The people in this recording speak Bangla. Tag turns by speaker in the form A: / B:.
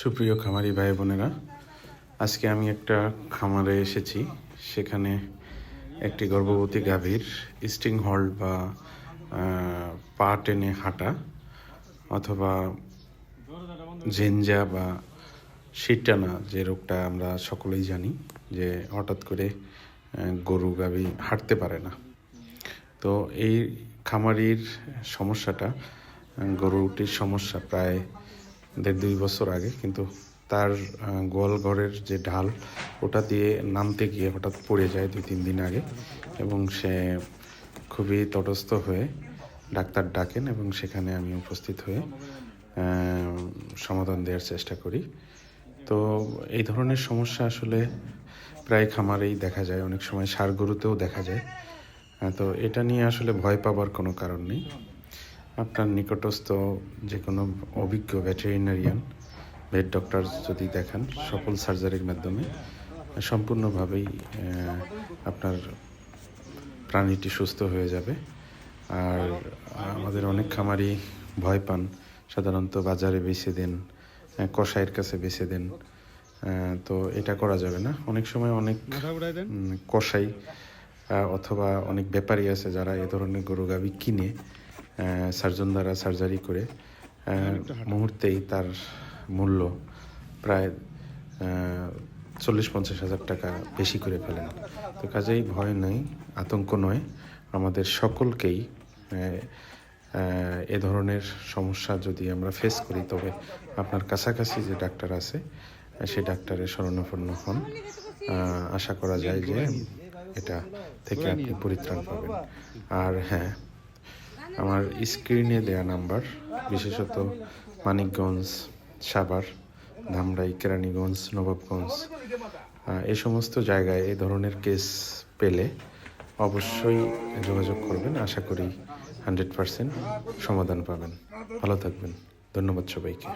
A: সুপ্রিয় খামারি ভাই বোনেরা, আজকে আমি একটা খামারে এসেছি। সেখানে একটি গর্ভবতী গাভীর স্টিং হল্ড বা পা টেনে হাঁটা অথবা জেনজা বা শিটানা যে রোগটা আমরা সকলেই জানি, যে হঠাৎ করে গরু গাভী হাঁটতে পারে না। তো এই খামারির সমস্যাটা, গরুটির সমস্যা প্রায় দেড় দুই বছর আগে কিন্তু তার আহ, গোয়াল ঘরের যে ঢাল ওটা দিয়ে নামতে গিয়ে হঠাৎ পড়ে যায় দুই তিন দিন আগে এবং সে খুবই তটস্থ হয়ে ডাক্তার ডাকেন এবং সেখানে আমি উপস্থিত হয়ে সমাধান দেওয়ার চেষ্টা করি। তো এই ধরনের সমস্যা আসলে প্রায় খামারেই দেখা যায়। অনেক সময় সার গরুতেও দেখা যায়। তো এটা নিয়ে আসলে ভয় পাবার কোনো কারণ নেই। আপনার নিকটস্থ যে কোনো অভিজ্ঞ ভেটেরিনারিয়ান ভেট ডক্টর যদি দেখান সফল সার্জারির মাধ্যমে সম্পূর্ণভাবেই আপনার প্রাণীটি সুস্থ হয়ে যাবে। আর আমাদের অনেক খামারি ভয় পান সাধারণত বাজারে বেছে দেন আহ, কসাইয়ের কাছে বেছে দেন। তো এটা করা যাবে না। অনেক সময় অনেক কষাই অথবা অনেক ব্যাপারী আছে যারা এ ধরনের গরু গাভী কিনে সার্জন দ্বারা সার্জারি করে মুহূর্তেই তার মূল্য প্রায় চল্লিশ পঞ্চাশ হাজার টাকা বেশি করে ফেলেন। তো কাজেই ভয় নেই আতঙ্ক নয়। আমাদের সকলকেই এ ধরনের সমস্যা যদি আমরা ফেস করি তবে আপনার কাছাকাছি যে ডাক্তার আছে সেই ডাক্তারের শরণাপন্ন হন। আশা করা যায় যে এটা থেকে আপনি পরিত্রাণ পাবেন। আর হ্যাঁ আমার স্ক্রিনে দেয়া নাম্বার, বিশেষত মানিকগঞ্জ, সাভার, ধামরাই, কেরানীগঞ্জ, নবাবগঞ্জ এই সমস্ত জায়গায় এই ধরনের কেস পেলে অবশ্যই যোগাযোগ করবেন। আশা করি হান্ড্রেড পারসেন্ট সমাধান পাবেন। ভালো থাকবেন। ধন্যবাদ সবাইকে।